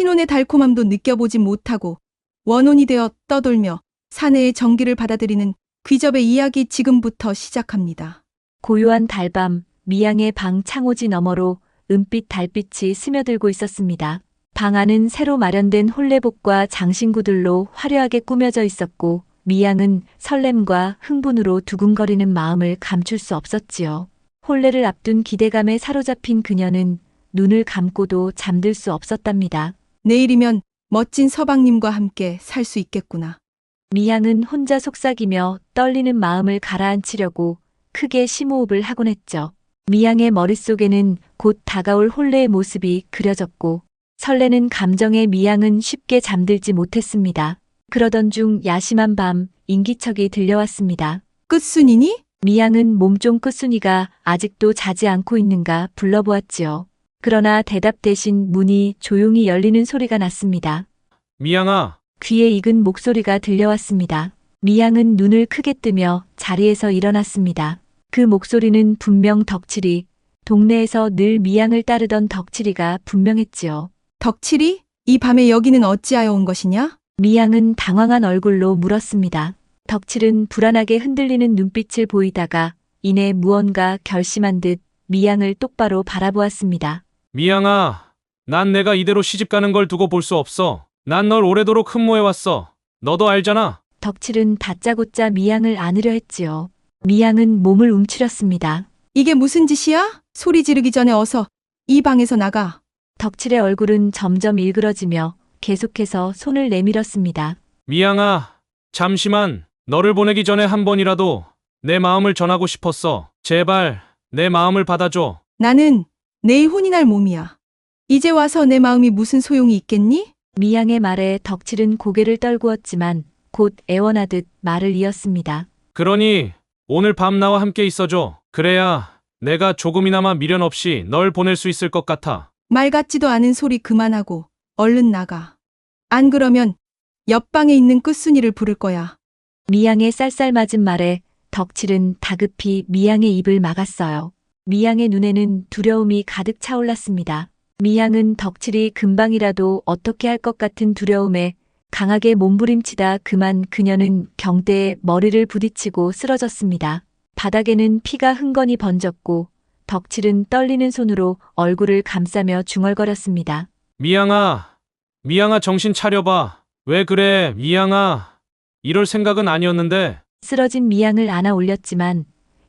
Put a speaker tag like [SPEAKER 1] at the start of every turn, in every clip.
[SPEAKER 1] 신혼의 달콤함도 느껴보지 못하고 원혼이 되어 떠돌며 사내의 정기를 받아들이는 귀접의 이야기 지금부터 시작합니다.
[SPEAKER 2] 고요한 달밤, 미양의 방 창호지 너머로 은빛 달빛이 스며들고 있었습니다. 방 안은 새로 마련된 홀레복과 장신구들로 화려하게 꾸며져 있었고, 미양은 설렘과 흥분으로 두근거리는 마음을 감출 수 없었지요. 혼례를 앞둔 기대감에 사로잡힌 그녀는 눈을 감고도 잠들 수 없었답니다.
[SPEAKER 1] 내일이면 멋진 서방님과 함께 살 수 있겠구나.
[SPEAKER 2] 미양은 혼자 속삭이며 떨리는 마음을 가라앉히려고 크게 심호흡을 하곤 했죠. 미양의 머릿속에는 곧 다가올 혼례의 모습이 그려졌고 설레는 감정에 미양은 쉽게 잠들지 못했습니다. 그러던 중 야심한 밤 인기척이 들려왔습니다.
[SPEAKER 1] 끝순이니?
[SPEAKER 2] 미양은 몸종 끝순이가 아직도 자지 않고 있는가 불러보았지요. 그러나 대답 대신 문이 조용히 열리는 소리가 났습니다.
[SPEAKER 3] 미양아,
[SPEAKER 2] 귀에 익은 목소리가 들려왔습니다. 미양은 눈을 크게 뜨며 자리에서 일어났습니다. 그 목소리는 분명 덕칠이, 동네에서 늘 미양을 따르던 덕칠이가 분명했지요.
[SPEAKER 1] 덕칠이? 이 밤에 여기는 어찌하여 온 것이냐?
[SPEAKER 2] 미양은 당황한 얼굴로 물었습니다. 덕칠은 불안하게 흔들리는 눈빛을 보이다가 이내 무언가 결심한 듯 미양을 똑바로 바라보았습니다.
[SPEAKER 3] 미양아, 난 내가 이대로 시집 가는 걸 두고 볼 수 없어. 난 널 오래도록 흠모해왔어. 너도 알잖아.
[SPEAKER 2] 덕칠은 다짜고짜 미양을 안으려 했지요. 미양은 몸을 움츠렸습니다.
[SPEAKER 1] 이게 무슨 짓이야? 소리 지르기 전에 어서 이 방에서 나가.
[SPEAKER 2] 덕칠의 얼굴은 점점 일그러지며 계속해서 손을 내밀었습니다.
[SPEAKER 3] 미양아, 잠시만. 너를 보내기 전에 한 번이라도 내 마음을 전하고 싶었어. 제발, 내 마음을 받아줘.
[SPEAKER 1] 나는 내일 혼이 날 몸이야. 이제 와서 내 마음이 무슨 소용이 있겠니?
[SPEAKER 2] 미양의 말에 덕칠은 고개를 떨구었지만 곧 애원하듯 말을 이었습니다.
[SPEAKER 3] 그러니, 오늘 밤 나와 함께 있어줘. 그래야 내가 조금이나마 미련 없이 널 보낼 수 있을 것 같아.
[SPEAKER 1] 말 같지도 않은 소리 그만하고 얼른 나가. 안 그러면 옆방에 있는 끝순이를 부를 거야.
[SPEAKER 2] 미양의 쌀쌀 맞은 말에 덕칠은 다급히 미양의 입을 막았어요. 미양의 눈에는 두려움이 가득 차올랐습니다. 미양은 덕칠이 금방이라도 어떻게 할 것 같은 두려움에 강하게 몸부림치다 그만 그녀는 경대에 머리를 부딪히고 쓰러졌습니다. 바닥에는 피가 흥건히 번졌고 덕칠은 떨리는 손으로 얼굴을 감싸며 중얼거렸습니다.
[SPEAKER 3] 미양아, 미양아 정신 차려봐. 왜 그래, 미양아. 이럴 생각은 아니었는데.
[SPEAKER 2] 쓰러진 미양을 안아 올렸지만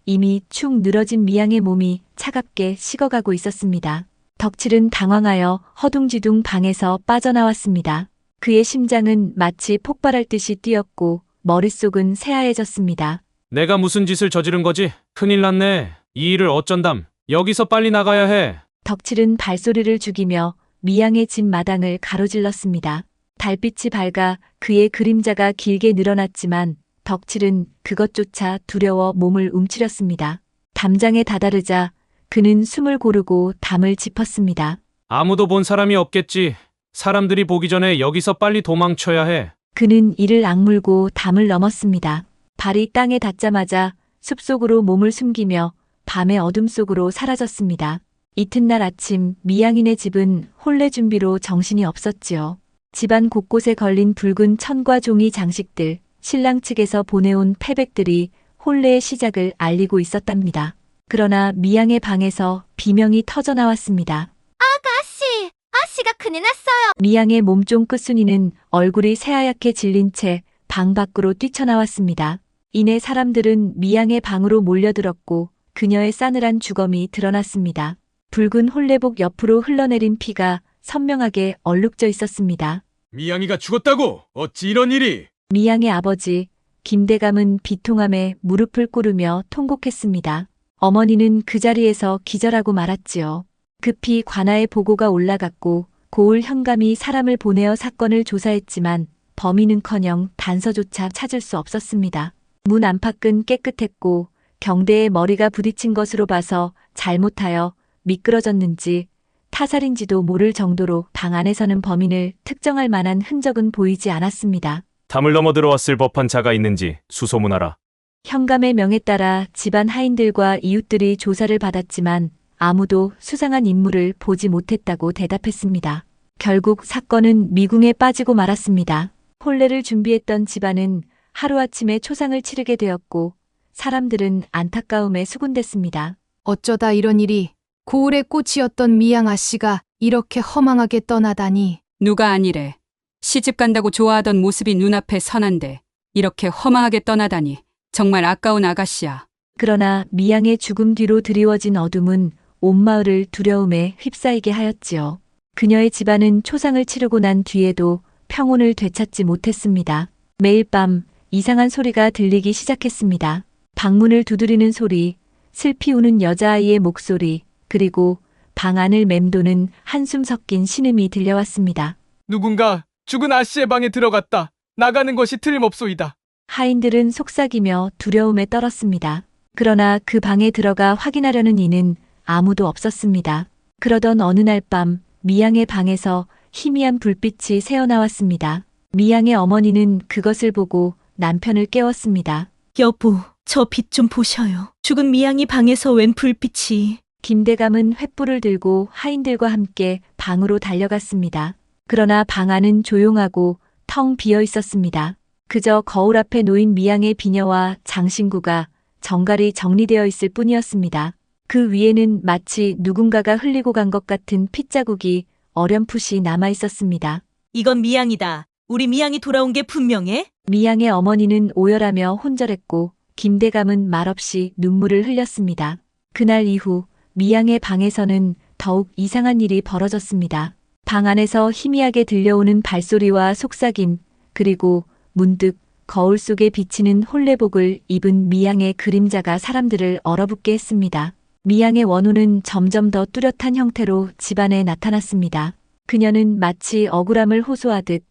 [SPEAKER 2] 이미 축 늘어진 미양의 몸이 차갑게 식어가고 있었습니다. 덕칠은 당황하여 허둥지둥 방에서 빠져나왔습니다. 그의 심장은 마치 폭발할 듯이 뛰었고 머릿속은 새하얘졌습니다.
[SPEAKER 3] 내가 무슨 짓을 저지른 거지? 큰일 났네. 이 일을 어쩐담. 여기서 빨리 나가야 해.
[SPEAKER 2] 덕칠은 발소리를 죽이며 미양의 집 마당을 가로질렀습니다. 달빛이 밝아 그의 그림자가 길게 늘어났지만 덕칠은 그것조차 두려워 몸을 움츠렸습니다. 담장에 다다르자 그는 숨을 고르고 담을 짚었습니다.
[SPEAKER 3] 아무도 본 사람이 없겠지. 사람들이 보기 전에 여기서 빨리 도망쳐야 해.
[SPEAKER 2] 그는 이를 악물고 담을 넘었습니다. 발이 땅에 닿자마자 숲속으로 몸을 숨기며 밤의 어둠 속으로 사라졌습니다. 이튿날 아침 미양인의 집은 혼례 준비로 정신이 없었지요. 집안 곳곳에 걸린 붉은 천과 종이 장식들, 신랑 측에서 보내온 패백들이 혼례의 시작을 알리고 있었답니다. 그러나 미양의 방에서 비명이 터져 나왔습니다.
[SPEAKER 4] 아씨, 아씨가 큰일 났어요.
[SPEAKER 2] 미양의 몸종 끝순이는 얼굴이 새하얗게 질린 채 방 밖으로 뛰쳐나왔습니다. 이내 사람들은 미양의 방으로 몰려들었고 그녀의 싸늘한 주검이 드러났습니다. 붉은 홀레복 옆으로 흘러내린 피가 선명하게 얼룩져 있었습니다.
[SPEAKER 5] 미양이가 죽었다고? 어찌 이런 일이?
[SPEAKER 2] 미양의 아버지 김대감은 비통함에 무릎을 꿇으며 통곡했습니다. 어머니는 그 자리에서 기절하고 말았지요. 급히 관아에 보고가 올라갔고 고을 현감이 사람을 보내어 사건을 조사했지만 범인은커녕 단서조차 찾을 수 없었습니다. 문 안팎은 깨끗했고 경대에 머리가 부딪힌 것으로 봐서 잘못하여 미끄러졌는지 타살인지도 모를 정도로 방 안에서는 범인을 특정할 만한 흔적은 보이지 않았습니다.
[SPEAKER 6] 담을 넘어 들어왔을 법한 자가 있는지 수소문하라.
[SPEAKER 2] 현감의 명에 따라 집안 하인들과 이웃들이 조사를 받았지만 아무도 수상한 인물을 보지 못했다고 대답했습니다. 결국 사건은 미궁에 빠지고 말았습니다. 혼례를 준비했던 집안은 하루아침에 초상을 치르게 되었고 사람들은 안타까움에 수군댔습니다.
[SPEAKER 7] 어쩌다 이런 일이 고을의 꽃이었던 미양 아 씨가 이렇게 허망하게 떠나다니.
[SPEAKER 8] 누가 아니래. 시집 간다고 좋아하던 모습이 눈앞에 선한데 이렇게 허망하게 떠나다니 정말 아까운 아가씨야.
[SPEAKER 2] 그러나 미양의 죽음 뒤로 드리워진 어둠은 온 마을을 두려움에 휩싸이게 하였지요. 그녀의 집안은 초상을 치르고 난 뒤에도 평온을 되찾지 못했습니다. 매일 밤 이상한 소리가 들리기 시작했습니다. 방문을 두드리는 소리, 슬피 우는 여자아이의 목소리, 그리고 방 안을 맴도는 한숨 섞인 신음이 들려왔습니다.
[SPEAKER 5] 누군가 죽은 아씨의 방에 들어갔다. 나가는 것이 틀림없소이다.
[SPEAKER 2] 하인들은 속삭이며 두려움에 떨었습니다. 그러나 그 방에 들어가 확인하려는 이는 아무도 없었습니다. 그러던 어느 날 밤 미양의 방에서 희미한 불빛이 새어나왔습니다. 미양의 어머니는 그것을 보고 남편을 깨웠습니다.
[SPEAKER 9] 여보, 저 빛 좀 보셔요. 죽은 미양이 방에서 웬 불빛이.
[SPEAKER 2] 김대감은 횃불을 들고 하인들과 함께 방으로 달려갔습니다. 그러나 방 안은 조용하고 텅 비어 있었습니다. 그저 거울 앞에 놓인 미양의 비녀와 장신구가 정갈이 정리되어 있을 뿐이었습니다. 그 위에는 마치 누군가가 흘리고 간 것 같은 핏자국이 어렴풋이 남아 있었습니다.
[SPEAKER 9] 이건 미양이다. 우리 미양이 돌아온 게 분명해?
[SPEAKER 2] 미양의 어머니는 오열하며 혼절했고 김대감은 말없이 눈물을 흘렸습니다. 그날 이후 미양의 방에서는 더욱 이상한 일이 벌어졌습니다. 방 안에서 희미하게 들려오는 발소리와 속삭임, 그리고 문득 거울 속에 비치는 홀레복을 입은 미양의 그림자가 사람들을 얼어붙게 했습니다. 미양의 원우는 점점 더 뚜렷한 형태로 집안에 나타났습니다. 그녀는 마치 억울함을 호소하듯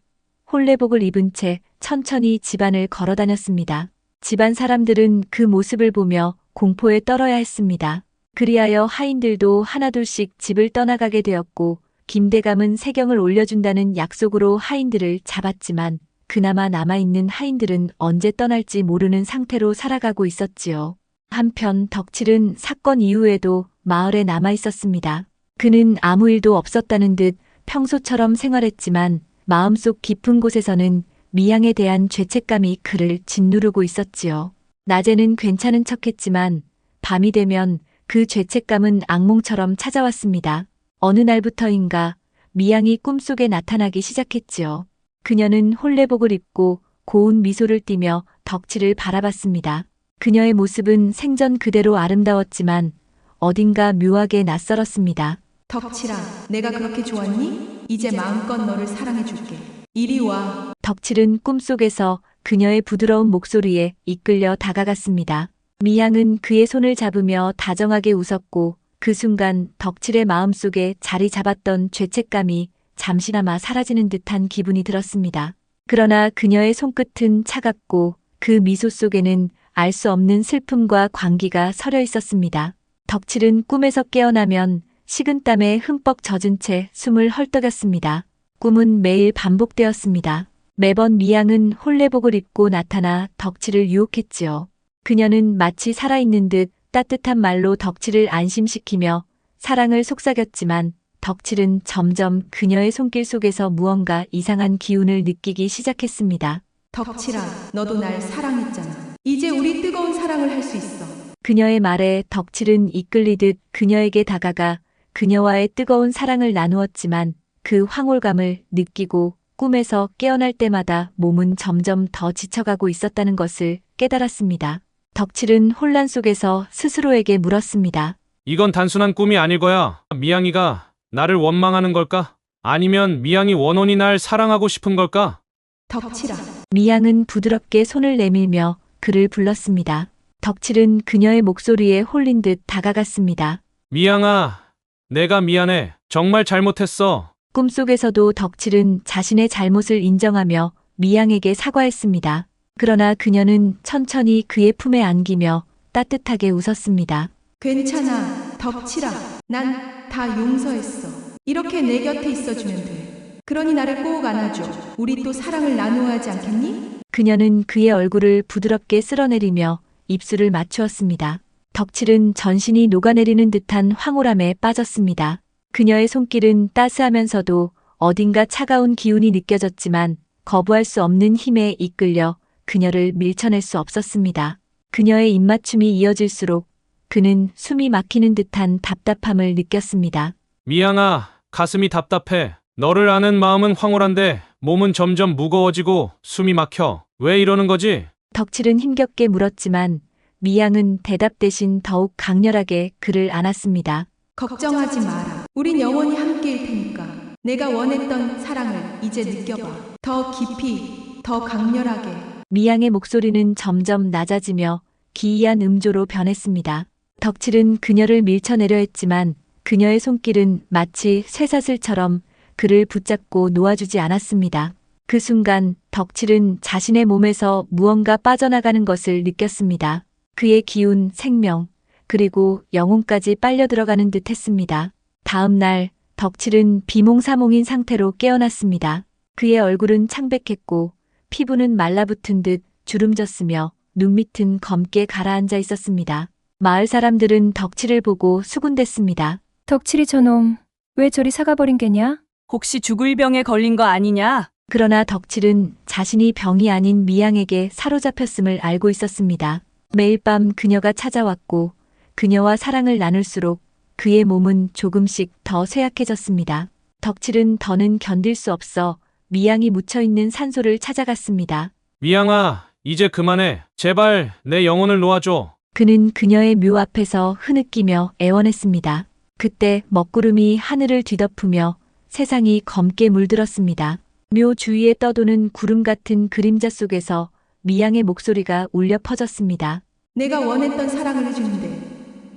[SPEAKER 2] 홀레복을 입은 채 천천히 집안을 걸어 다녔습니다. 집안 사람들은 그 모습을 보며 공포에 떨어야 했습니다. 그리하여 하인들도 하나둘씩 집을 떠나가게 되었고 김대감은 세경을 올려준다는 약속으로 하인들을 잡았지만 그나마 남아있는 하인들은 언제 떠날지 모르는 상태로 살아가고 있었지요. 한편 덕칠은 사건 이후에도 마을에 남아 있었습니다. 그는 아무 일도 없었다는 듯 평소처럼 생활했지만 마음속 깊은 곳에서는 미양에 대한 죄책감이 그를 짓누르고 있었지요. 낮에는 괜찮은 척했지만 밤이 되면 그 죄책감은 악몽처럼 찾아왔습니다. 어느 날부터인가 미양이 꿈속에 나타나기 시작했지요. 그녀는 홀레복을 입고 고운 미소를 띠며 덕치를 바라봤습니다. 그녀의 모습은 생전 그대로 아름다웠지만 어딘가 묘하게 낯설었습니다.
[SPEAKER 1] 덕칠아, 내가 그렇게 좋았니? 이제 마음껏 너를 사랑해줄게. 이리 와.
[SPEAKER 2] 덕칠은 꿈속에서 그녀의 부드러운 목소리에 이끌려 다가갔습니다. 미양은 그의 손을 잡으며 다정하게 웃었고 그 순간 덕칠의 마음속에 자리 잡았던 죄책감이 잠시나마 사라지는 듯한 기분이 들었습니다. 그러나 그녀의 손끝은 차갑고 그 미소 속에는 알 수 없는 슬픔과 광기가 서려 있었습니다. 덕칠은 꿈에서 깨어나면 식은땀에 흠뻑 젖은 채 숨을 헐떡였습니다. 꿈은 매일 반복되었습니다. 매번 미양은 홀레복을 입고 나타나 덕칠을 유혹했지요. 그녀는 마치 살아있는 듯 따뜻한 말로 덕칠을 안심시키며 사랑을 속삭였지만 덕칠은 점점 그녀의 손길 속에서 무언가 이상한 기운을 느끼기 시작했습니다.
[SPEAKER 1] 덕칠아, 너도 날 사랑했잖아. 이제 우리 뜨거운 사랑을 할 수 있어.
[SPEAKER 2] 그녀의 말에 덕칠은 이끌리듯 그녀에게 다가가 그녀와의 뜨거운 사랑을 나누었지만 그 황홀감을 느끼고 꿈에서 깨어날 때마다 몸은 점점 더 지쳐가고 있었다는 것을 깨달았습니다. 덕칠은 혼란 속에서 스스로에게 물었습니다.
[SPEAKER 3] 이건 단순한 꿈이 아닐 거야. 미양이가 나를 원망하는 걸까? 아니면 미양이 원혼이 날 사랑하고 싶은 걸까?
[SPEAKER 1] 덕칠아,
[SPEAKER 2] 미양은 부드럽게 손을 내밀며 그를 불렀습니다. 덕칠은 그녀의 목소리에 홀린 듯 다가갔습니다.
[SPEAKER 3] 미양아, 내가 미안해. 정말 잘못했어.
[SPEAKER 2] 꿈속에서도 덕칠은 자신의 잘못을 인정하며 미양에게 사과했습니다. 그러나 그녀는 천천히 그의 품에 안기며 따뜻하게 웃었습니다.
[SPEAKER 1] 괜찮아. 덕칠아, 난다 용서했어. 이렇게 내 곁에 있어주면 돼. 그러니 나를 꼭 안아줘. 우리 또 사랑을 나누어야 하지 않겠니?
[SPEAKER 2] 그녀는 그의 얼굴을 부드럽게 쓸어내리며 입술을 맞추었습니다. 덕칠은 전신이 녹아내리는 듯한 황홀함에 빠졌습니다. 그녀의 손길은 따스하면서도 어딘가 차가운 기운이 느껴졌지만 거부할 수 없는 힘에 이끌려 그녀를 밀쳐낼 수 없었습니다. 그녀의 입맞춤이 이어질수록 그는 숨이 막히는 듯한 답답함을 느꼈습니다.
[SPEAKER 3] 미양아, 가슴이 답답해. 너를 아는 마음은 황홀한데 몸은 점점 무거워지고 숨이 막혀. 왜 이러는 거지?
[SPEAKER 2] 덕칠은 힘겹게 물었지만 미양은 대답 대신 더욱 강렬하게 그를 안았습니다.
[SPEAKER 1] 걱정하지 마라. 우린 영원히 함께일 테니까. 내가 원했던 사랑을 이제 느껴봐. 더 깊이, 더 강렬하게.
[SPEAKER 2] 미양의 목소리는 점점 낮아지며 기이한 음조로 변했습니다. 덕칠은 그녀를 밀쳐내려 했지만 그녀의 손길은 마치 쇠사슬처럼 그를 붙잡고 놓아주지 않았습니다. 그 순간 덕칠은 자신의 몸에서 무언가 빠져나가는 것을 느꼈습니다. 그의 기운, 생명, 그리고 영혼까지 빨려 들어가는 듯 했습니다. 다음 날 덕칠은 비몽사몽인 상태로 깨어났습니다. 그의 얼굴은 창백했고 피부는 말라붙은 듯 주름졌으며 눈밑은 검게 가라앉아 있었습니다. 마을 사람들은 덕칠을 보고 수군댔습니다.
[SPEAKER 10] 덕칠이 저놈 왜 저리 사가버린 게냐?
[SPEAKER 9] 혹시 죽을 병에 걸린 거 아니냐?
[SPEAKER 2] 그러나 덕칠은 자신이 병이 아닌 미양에게 사로잡혔음을 알고 있었습니다. 매일 밤 그녀가 찾아왔고 그녀와 사랑을 나눌수록 그의 몸은 조금씩 더 쇠약해졌습니다. 덕칠은 더는 견딜 수 없어 미양이 묻혀있는 산소를 찾아갔습니다.
[SPEAKER 3] 미양아, 이제 그만해. 제발 내 영혼을 놓아줘.
[SPEAKER 2] 그는 그녀의 묘 앞에서 흐느끼며 애원했습니다. 그때 먹구름이 하늘을 뒤덮으며 세상이 검게 물들었습니다. 묘 주위에 떠도는 구름 같은 그림자 속에서 미양의 목소리가 울려 퍼졌습니다.
[SPEAKER 1] 내가 원했던 사랑을 해주는데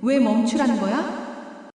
[SPEAKER 1] 왜 멈추라는 거야?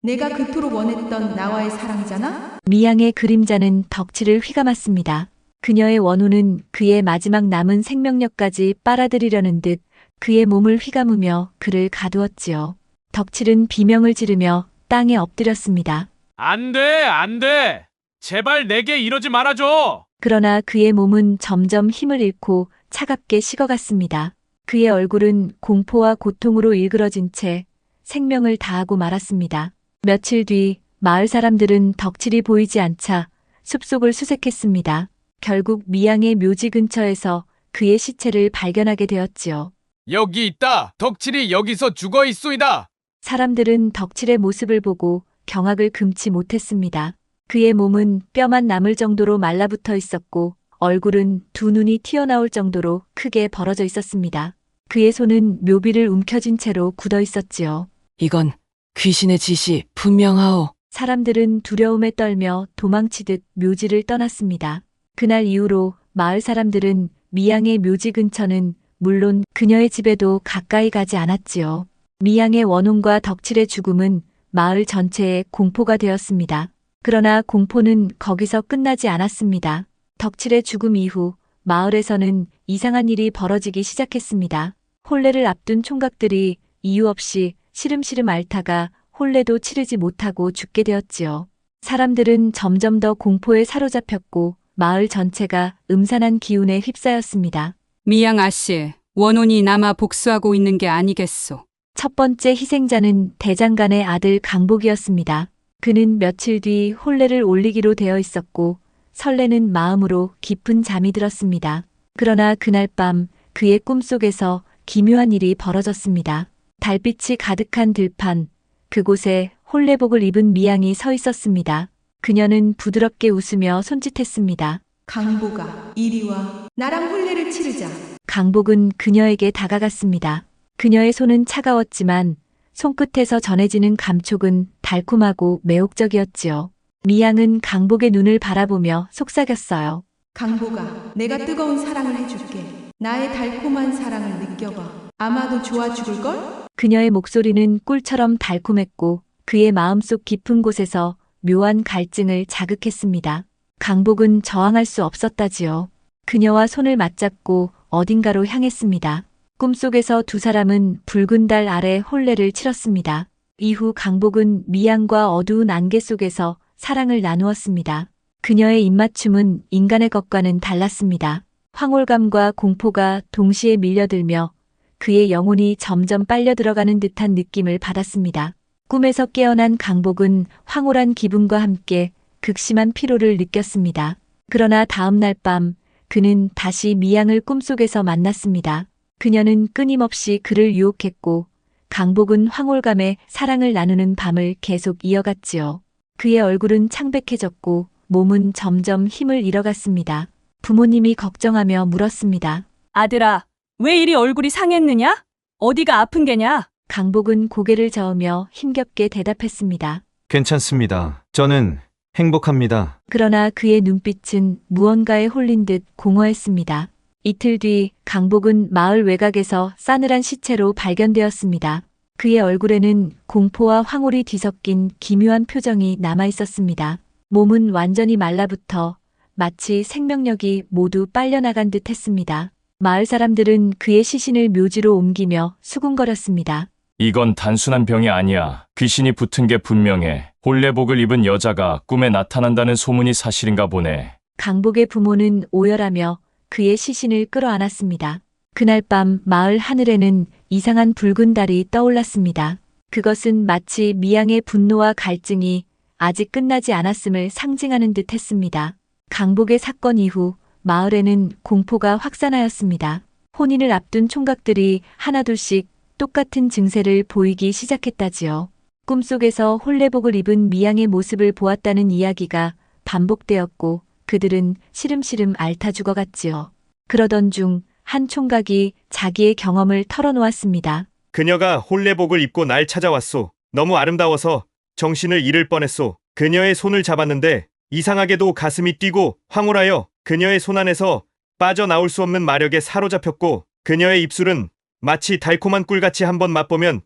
[SPEAKER 1] 내가 그토록 원했던 나와의 사랑이잖아?
[SPEAKER 2] 미양의 그림자는 덕칠을 휘감았습니다. 그녀의 원호는 그의 마지막 남은 생명력까지 빨아들이려는 듯 그의 몸을 휘감으며 그를 가두었지요. 덕칠은 비명을 지르며 땅에 엎드렸습니다.
[SPEAKER 3] 안 돼, 안 돼. 제발 내게 이러지 말아줘.
[SPEAKER 2] 그러나 그의 몸은 점점 힘을 잃고 차갑게 식어갔습니다. 그의 얼굴은 공포와 고통으로 일그러진 채 생명을 다하고 말았습니다. 며칠 뒤 마을 사람들은 덕칠이 보이지 않자 숲속을 수색했습니다. 결국 미양의 묘지 근처에서 그의 시체를 발견하게 되었지요.
[SPEAKER 5] 여기 있다. 덕칠이 여기서 죽어 있소이다.
[SPEAKER 2] 사람들은 덕칠의 모습을 보고 경악을 금치 못했습니다. 그의 몸은 뼈만 남을 정도로 말라붙어 있었고 얼굴은 두 눈이 튀어나올 정도로 크게 벌어져 있었습니다. 그의 손은 묘비를 움켜쥔 채로 굳어 있었지요.
[SPEAKER 11] 이건 귀신의 짓이 분명하오.
[SPEAKER 2] 사람들은 두려움에 떨며 도망치듯 묘지를 떠났습니다. 그날 이후로 마을 사람들은 미양의 묘지 근처는 물론 그녀의 집에도 가까이 가지 않았지요. 미양의 원혼과 덕칠의 죽음은 마을 전체에 공포가 되었습니다. 그러나 공포는 거기서 끝나지 않았습니다. 덕칠의 죽음 이후 마을에서는 이상한 일이 벌어지기 시작했습니다. 혼례를 앞둔 총각들이 이유 없이 시름시름 앓다가 혼례도 치르지 못하고 죽게 되었지요. 사람들은 점점 더 공포에 사로잡혔고 마을 전체가 음산한 기운에 휩싸였습니다.
[SPEAKER 8] 미양 아씨, 원혼이 남아 복수하고 있는 게 아니겠소.
[SPEAKER 2] 첫 번째 희생자는 대장간의 아들 강복이었습니다. 그는 며칠 뒤 혼례를 올리기로 되어 있었고 설레는 마음으로 깊은 잠이 들었습니다. 그러나 그날 밤 그의 꿈속에서 기묘한 일이 벌어졌습니다. 달빛이 가득한 들판, 그곳에 혼례복을 입은 미양이 서 있었습니다. 그녀는 부드럽게 웃으며 손짓했습니다.
[SPEAKER 1] 강보가 이리 와. 나랑 혼례를 치르자.
[SPEAKER 2] 강복은 그녀에게 다가갔습니다. 그녀의 손은 차가웠지만 손끝에서 전해지는 감촉은 달콤하고 매혹적이었지요. 미양은 강복의 눈을 바라보며 속삭였어요.
[SPEAKER 1] 강보가 내가 뜨거운 사랑을 해줄게. 나의 달콤한 사랑을 느껴봐. 아마도 좋아 죽을걸?
[SPEAKER 2] 그녀의 목소리는 꿀처럼 달콤했고 그의 마음속 깊은 곳에서 묘한 갈증을 자극했습니다. 강복은 저항할 수 없었다지요. 그녀와 손을 맞잡고 어딘가로 향했습니다. 꿈속에서 두 사람은 붉은 달 아래 혼례를 치렀습니다. 이후 강복은 미양과 어두운 안개 속에서 사랑을 나누었습니다. 그녀의 입맞춤은 인간의 것과는 달랐습니다. 황홀감과 공포가 동시에 밀려들며 그의 영혼이 점점 빨려 들어가는 듯한 느낌을 받았습니다. 꿈에서 깨어난 강복은 황홀한 기분과 함께 극심한 피로를 느꼈습니다. 그러나 다음 날 밤 그는 다시 미양을 꿈속에서 만났습니다. 그녀는 끊임없이 그를 유혹했고 강복은 황홀감에 사랑을 나누는 밤을 계속 이어갔지요. 그의 얼굴은 창백해졌고 몸은 점점 힘을 잃어갔습니다. 부모님이 걱정하며 물었습니다.
[SPEAKER 9] 아들아, 왜 이리 얼굴이 상했느냐? 어디가 아픈 게냐?
[SPEAKER 2] 강복은 고개를 저으며 힘겹게 대답했습니다.
[SPEAKER 12] 괜찮습니다. 저는 행복합니다.
[SPEAKER 2] 그러나 그의 눈빛은 무언가에 홀린 듯 공허했습니다. 이틀 뒤 강복은 마을 외곽에서 싸늘한 시체로 발견되었습니다. 그의 얼굴에는 공포와 황홀이 뒤섞인 기묘한 표정이 남아 있었습니다. 몸은 완전히 말라붙어 마치 생명력이 모두 빨려나간 듯 했습니다. 마을 사람들은 그의 시신을 묘지로 옮기며 수군거렸습니다.
[SPEAKER 6] 이건 단순한 병이 아니야. 귀신이 붙은 게 분명해. 혼례복을 입은 여자가 꿈에 나타난다는 소문이 사실인가 보네.
[SPEAKER 2] 강복의 부모는 오열하며 그의 시신을 끌어안았습니다. 그날 밤 마을 하늘에는 이상한 붉은 달이 떠올랐습니다. 그것은 마치 미양의 분노와 갈증이 아직 끝나지 않았음을 상징하는 듯 했습니다. 강복의 사건 이후 마을에는 공포가 확산하였습니다. 혼인을 앞둔 총각들이 하나둘씩 똑같은 증세를 보이기 시작했다지요. 꿈속에서 홀레복을 입은 미양의 모습을 보았다는 이야기가 반복되었고 그들은 시름시름 앓다 죽어갔지요. 그러던 중 한 총각이 자기의 경험을 털어놓았습니다.
[SPEAKER 12] 그녀가 홀레복을 입고 날 찾아왔소. 너무 아름다워서 정신을 잃을 뻔했소. 그녀의 손을 잡았는데 이상하게도 가슴이 뛰고 황홀하여 그녀의 손 안에서 빠져나올 수 없는 마력에 사로잡혔고 그녀의 입술은 마치 달콤한 꿀같이 한번 맛보면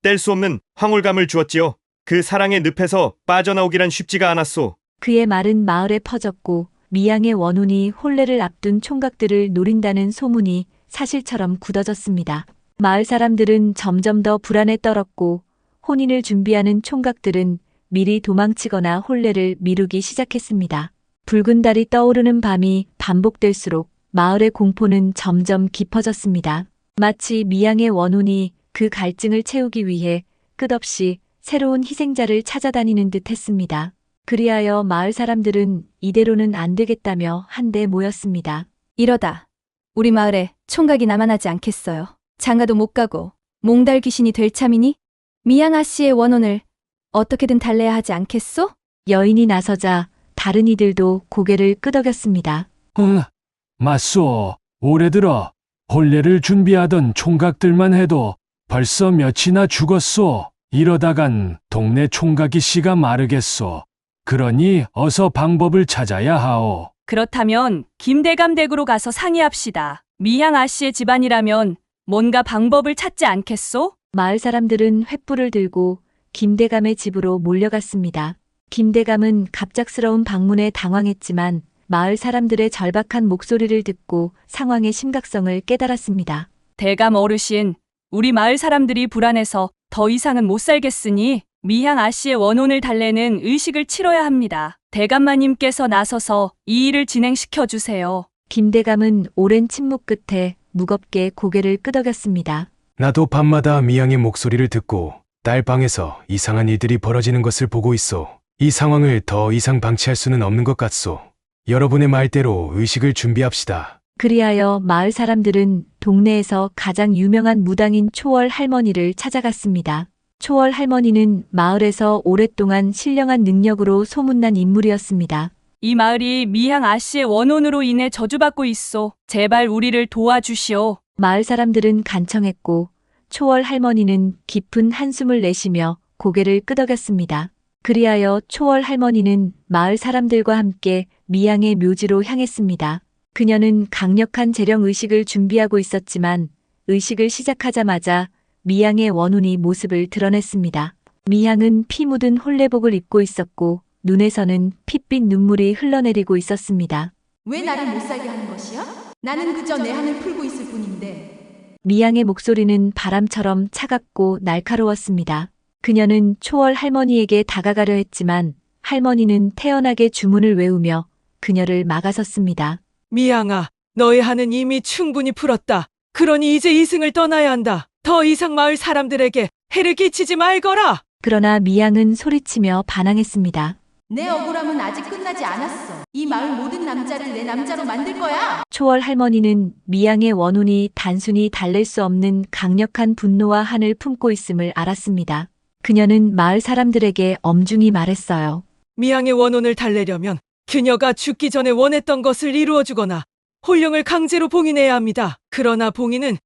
[SPEAKER 12] 뗄 수 없는 황홀감을 주었지요. 그 사랑의 늪에서 빠져나오기란 쉽지가 않았소.
[SPEAKER 2] 그의 말은 마을에 퍼졌고 미양의 원혼이 혼례를 앞둔 총각들을 노린다는 소문이 사실처럼 굳어졌습니다. 마을 사람들은 점점 더 불안에 떨었고 혼인을 준비하는 총각들은 미리 도망치거나 혼례를 미루기 시작했습니다. 붉은 달이 떠오르는 밤이 반복될수록 마을의 공포는 점점 깊어졌습니다. 마치 미양의 원혼이 그 갈증을 채우기 위해 끝없이 새로운 희생자를 찾아다니는 듯 했습니다. 그리하여 마을 사람들은 이대로는 안 되겠다며 한데 모였습니다.
[SPEAKER 9] 이러다 우리 마을에 총각이 남아나지 않겠어요. 장가도 못 가고 몽달 귀신이 될 참이니 미양 아 씨의 원혼을 어떻게든 달래야 하지 않겠소?
[SPEAKER 2] 여인이 나서자 다른 이들도 고개를 끄덕였습니다.
[SPEAKER 13] 응, 맞소. 올해 들어 혼례를 준비하던 총각들만 해도 벌써 몇이나 죽었소. 이러다간 동네 총각이 씨가 마르겠소. 그러니 어서 방법을 찾아야 하오.
[SPEAKER 9] 그렇다면 김대감 댁으로 가서 상의합시다. 미양아 씨의 집안이라면 뭔가 방법을 찾지 않겠소?
[SPEAKER 2] 마을 사람들은 횃불을 들고 김대감의 집으로 몰려갔습니다. 김대감은 갑작스러운 방문에 당황했지만 마을 사람들의 절박한 목소리를 듣고 상황의 심각성을 깨달았습니다.
[SPEAKER 9] 대감 어르신, 우리 마을 사람들이 불안해서 더 이상은 못 살겠으니 미향 아씨의 원혼을 달래는 의식을 치러야 합니다. 대감마님께서 나서서 이 일을 진행시켜 주세요.
[SPEAKER 2] 김대감은 오랜 침묵 끝에 무겁게 고개를 끄덕였습니다.
[SPEAKER 13] 나도 밤마다 미양의 목소리를 듣고 딸 방에서 이상한 일들이 벌어지는 것을 보고 있어. 이 상황을 더 이상 방치할 수는 없는 것 같소. 여러분의 말대로 의식을 준비합시다.
[SPEAKER 2] 그리하여 마을 사람들은 동네에서 가장 유명한 무당인 초월 할머니를 찾아갔습니다. 초월 할머니는 마을에서 오랫동안 신령한 능력으로 소문난 인물이었습니다.
[SPEAKER 9] 이 마을이 미향 아씨의 원혼으로 인해 저주받고 있어. 제발 우리를 도와주시오.
[SPEAKER 2] 마을 사람들은 간청했고 초월 할머니는 깊은 한숨을 내쉬며 고개를 끄덕였습니다. 그리하여 초월 할머니는 마을 사람들과 함께 미양의 묘지로 향했습니다. 그녀는 강력한 재령 의식을 준비하고 있었지만 의식을 시작하자마자 미양의 원혼이 모습을 드러냈습니다. 미양은 피 묻은 홀레복을 입고 있었고 눈에서는 핏빛 눈물이 흘러내리고 있었습니다.
[SPEAKER 1] 왜 나를 못 살게 하는 것이야? 나는 그저 내 한을 풀고 있을 뿐인데.
[SPEAKER 2] 미양의 목소리는 바람처럼 차갑고 날카로웠습니다. 그녀는 초월 할머니에게 다가가려 했지만 할머니는 태연하게 주문을 외우며 그녀를 막아섰습니다.
[SPEAKER 11] 미양아, 너의 한은 이미 충분히 풀었다. 그러니 이제 이승을 떠나야 한다. 더 이상 마을 사람들에게 해를 끼치지 말거라.
[SPEAKER 2] 그러나 미양은 소리치며 반항했습니다.
[SPEAKER 1] 내 억울함은 아직 끝나지 않았어. 이 마을 모든 남자를 내 남자로 만들 거야.
[SPEAKER 2] 초월 할머니는 미양의 원혼이 단순히 달랠 수 없는 강력한 분노와 한을 품고 있음을 알았습니다. 그녀는 마을 사람들에게 엄중히 말했어요.
[SPEAKER 11] 미양의 원혼을 달래려면 그녀가 죽기 전에 원했던 것을 이루어주거나 홀령을 강제로 봉인해야 합니다. 그러나 봉인은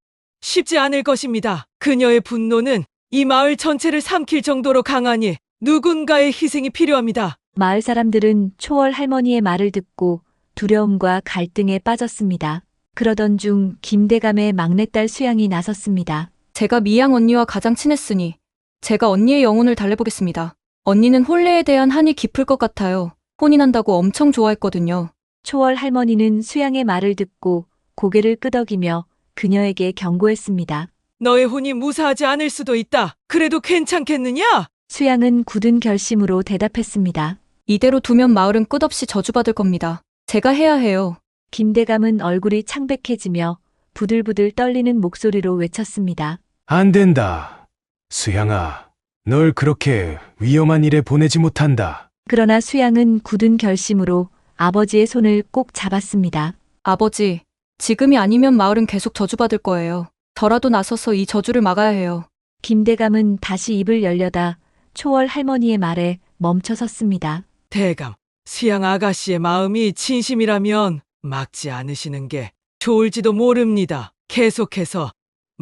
[SPEAKER 11] 쉽지 않을 것입니다. 그녀의 분노는 이 마을 전체를 삼킬 정도로 강하니 누군가의 희생이 필요합니다.
[SPEAKER 2] 마을 사람들은 초월 할머니의 말을 듣고 두려움과 갈등에 빠졌습니다. 그러던 중 김대감의 막내딸 수양이 나섰습니다.
[SPEAKER 9] 제가 미양 언니와 가장 친했으니 제가 언니의 영혼을 달래보겠습니다. 언니는 혼례에 대한 한이 깊을 것 같아요. 혼인한다고 엄청 좋아했거든요.
[SPEAKER 2] 초월 할머니는 수양의 말을 듣고 고개를 끄덕이며 그녀에게 경고했습니다.
[SPEAKER 11] 너의 혼이 무사하지 않을 수도 있다. 그래도 괜찮겠느냐?
[SPEAKER 2] 수양은 굳은 결심으로 대답했습니다.
[SPEAKER 9] 이대로 두면 마을은 끝없이 저주받을 겁니다. 제가 해야 해요.
[SPEAKER 2] 김대감은 얼굴이 창백해지며 부들부들 떨리는 목소리로 외쳤습니다.
[SPEAKER 13] 안 된다. 수양아, 널 그렇게 위험한 일에 보내지 못한다.
[SPEAKER 2] 그러나 수양은 굳은 결심으로 아버지의 손을 꼭 잡았습니다.
[SPEAKER 9] 아버지, 지금이 아니면 마을은 계속 저주받을 거예요. 저라도 나서서 이 저주를 막아야 해요.
[SPEAKER 2] 김대감은 다시 입을 열려다 초월 할머니의 말에 멈춰 섰습니다.
[SPEAKER 11] 대감, 수양 아가씨의 마음이 진심이라면 막지 않으시는 게 좋을지도 모릅니다. 계속해서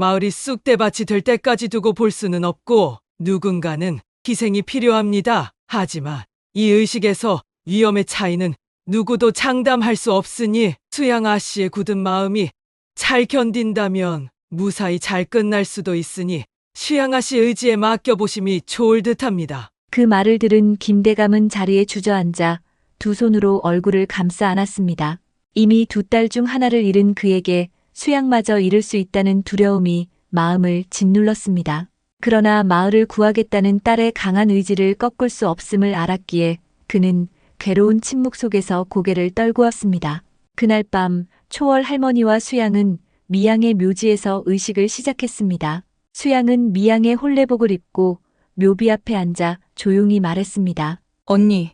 [SPEAKER 11] 마을이 쑥대밭이 될 때까지 두고 볼 수는 없고 누군가는 희생이 필요합니다. 하지만 이 의식에서 위험의 차이는 누구도 장담할 수 없으니 수양 아씨의 굳은 마음이 잘 견딘다면 무사히 잘 끝날 수도 있으니 수양 아 씨 의지에 맡겨보심이 좋을 듯합니다.
[SPEAKER 2] 그 말을 들은 김대감은 자리에 주저앉아 두 손으로 얼굴을 감싸 안았습니다. 이미 두 딸 중 하나를 잃은 그에게 수양마저 잃을 수 있다는 두려움이 마음을 짓눌렀습니다. 그러나 마을을 구하겠다는 딸의 강한 의지를 꺾을 수 없음을 알았기에 그는 괴로운 침묵 속에서 고개를 떨구었습니다. 그날 밤 초월 할머니와 수양은 미양의 묘지에서 의식을 시작했습니다. 수양은 미양의 홀레복을 입고 묘비 앞에 앉아 조용히 말했습니다.
[SPEAKER 9] 언니,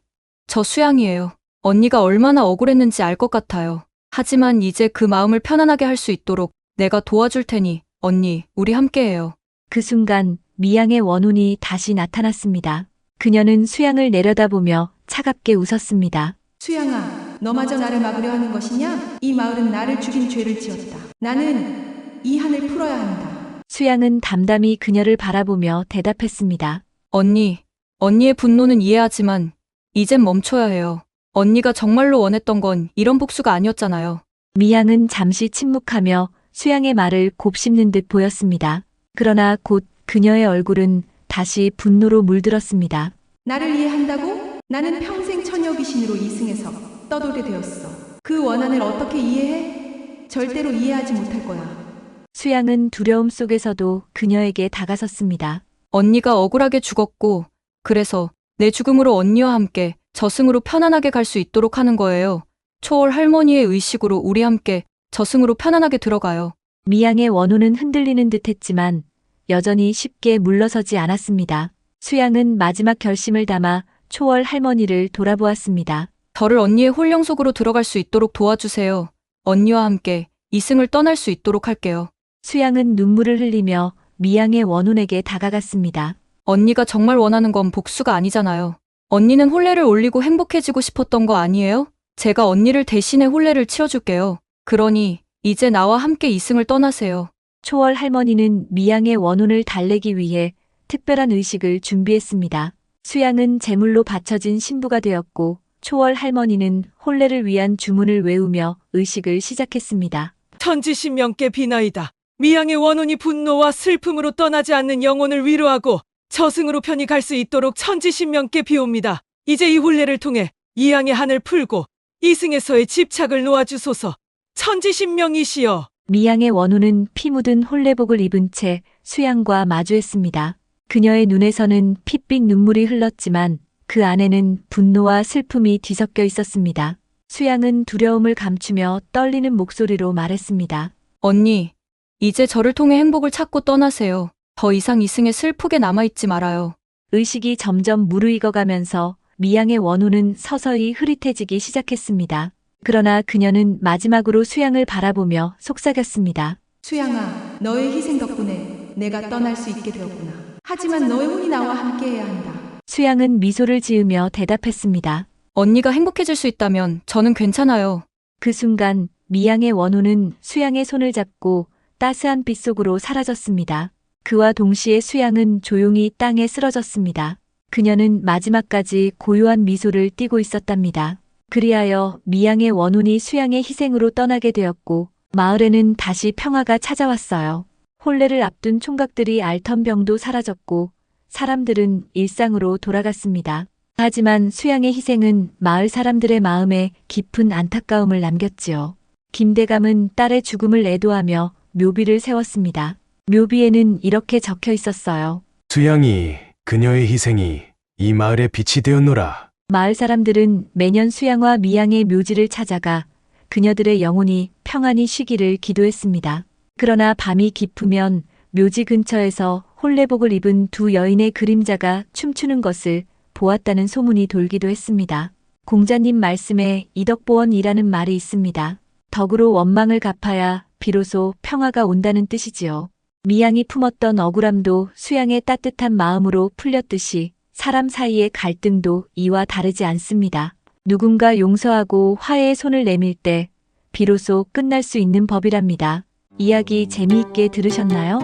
[SPEAKER 9] 저 수양이에요. 언니가 얼마나 억울했는지 알 것 같아요. 하지만 이제 그 마음을 편안하게 할 수 있도록 내가 도와줄 테니 언니, 우리 함께해요.
[SPEAKER 2] 그 순간 미양의 원혼이 다시 나타났습니다. 그녀는 수양을 내려다보며 차갑게 웃었습니다.
[SPEAKER 1] 수양아, 너마저 나를 막으려 하는 것이냐? 이 마을은 나를 죽인 죄를 지었다. 나는 이 한을 풀어야 한다.
[SPEAKER 2] 수양은 담담히 그녀를 바라보며 대답했습니다.
[SPEAKER 9] 언니, 언니의 분노는 이해하지만 이젠 멈춰야 해요. 언니가 정말로 원했던 건 이런 복수가 아니었잖아요.
[SPEAKER 2] 미양은 잠시 침묵하며 수양의 말을 곱씹는 듯 보였습니다. 그러나 곧 그녀의 얼굴은 다시 분노로 물들었습니다.
[SPEAKER 1] 나를 이해한다고? 나는 평생 처녀 귀신으로 이승에서 떠돌게 되었어. 그 원한을 어떻게 이해해? 절대로 이해하지 못할 거야.
[SPEAKER 2] 수양은 두려움 속에서도 그녀에게 다가섰습니다.
[SPEAKER 9] 언니가 억울하게 죽었고, 그래서 내 죽음으로 언니와 함께 저승으로 편안하게 갈 수 있도록 하는 거예요. 초월 할머니의 의식으로 우리 함께 저승으로 편안하게 들어가요.
[SPEAKER 2] 미양의 원혼은 흔들리는 듯 했지만 여전히 쉽게 물러서지 않았습니다. 수양은 마지막 결심을 담아 초월 할머니를 돌아보았습니다.
[SPEAKER 9] 저를 언니의 홀령 속으로 들어갈 수 있도록 도와주세요. 언니와 함께 이승을 떠날 수 있도록 할게요.
[SPEAKER 2] 수양은 눈물을 흘리며 미양의 원혼에게 다가갔습니다.
[SPEAKER 9] 언니가 정말 원하는 건 복수가 아니잖아요. 언니는 혼례를 올리고 행복해지고 싶었던 거 아니에요? 제가 언니를 대신해 혼례를 치러줄게요. 그러니 이제 나와 함께 이승을 떠나세요.
[SPEAKER 2] 초월 할머니는 미양의 원혼을 달래기 위해 특별한 의식을 준비했습니다. 수양은 제물로 바쳐진 신부가 되었고 초월 할머니는 혼례를 위한 주문을 외우며 의식을 시작했습니다.
[SPEAKER 11] 천지신명께 비나이다. 미양의 원혼이 분노와 슬픔으로 떠나지 않는 영혼을 위로하고 저승으로 편히 갈 수 있도록 천지신명께 비옵니다. 이제 이 혼례를 통해 이양의 한을 풀고 이승에서의 집착을 놓아주소서. 천지신명이시여.
[SPEAKER 2] 미양의 원혼은 피 묻은 홀레복을 입은 채 수양과 마주했습니다. 그녀의 눈에서는 핏빛 눈물이 흘렀지만 그 안에는 분노와 슬픔이 뒤섞여 있었습니다. 수양은 두려움을 감추며 떨리는 목소리로 말했습니다.
[SPEAKER 9] 언니, 이제 저를 통해 행복을 찾고 떠나세요. 더 이상 이승에 슬프게 남아있지 말아요.
[SPEAKER 2] 의식이 점점 무르익어 가면서 미양의 원호는 서서히 흐릿해지기 시작했습니다. 그러나 그녀는 마지막으로 수양을 바라보며 속삭였습니다.
[SPEAKER 1] 수양아, 너의 희생 덕분에 내가 떠날 수 있게 되었구나. 하지만 너의 혼이 나와 함께해야 한다.
[SPEAKER 2] 수양은 미소를 지으며 대답했습니다.
[SPEAKER 9] 언니가 행복해질 수 있다면 저는 괜찮아요.
[SPEAKER 2] 그 순간 미양의 원호는 수양의 손을 잡고 따스한 빛 속으로 사라졌습니다. 그와 동시에 수양은 조용히 땅에 쓰러졌습니다. 그녀는 마지막까지 고요한 미소를 띠고 있었답니다. 그리하여 미양의 원혼이 수양의 희생으로 떠나게 되었고 마을에는 다시 평화가 찾아왔어요. 혼례를 앞둔 총각들이 앓던 병도 사라졌고 사람들은 일상으로 돌아갔습니다. 하지만 수양의 희생은 마을 사람들의 마음에 깊은 안타까움을 남겼지요. 김대감은 딸의 죽음을 애도하며 묘비를 세웠습니다. 묘비에는 이렇게 적혀 있었어요.
[SPEAKER 13] 수양이 그녀의 희생이 이 마을의 빛이 되었노라.
[SPEAKER 2] 마을 사람들은 매년 수양과 미양의 묘지를 찾아가 그녀들의 영혼이 평안히 쉬기를 기도했습니다. 그러나 밤이 깊으면 묘지 근처에서 홀레복을 입은 두 여인의 그림자가 춤추는 것을 보았다는 소문이 돌기도 했습니다. 공자님 말씀에 이덕보원이라는 말이 있습니다. 덕으로 원망을 갚아야 비로소 평화가 온다는 뜻이지요. 미양이 품었던 억울함도 수양의 따뜻한 마음으로 풀렸듯이 사람 사이의 갈등도 이와 다르지 않습니다. 누군가 용서하고 화해의 손을 내밀 때 비로소 끝날 수 있는 법이랍니다. 이야기 재미있게 들으셨나요?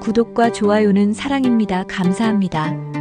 [SPEAKER 2] 구독과 좋아요는 사랑입니다. 감사합니다.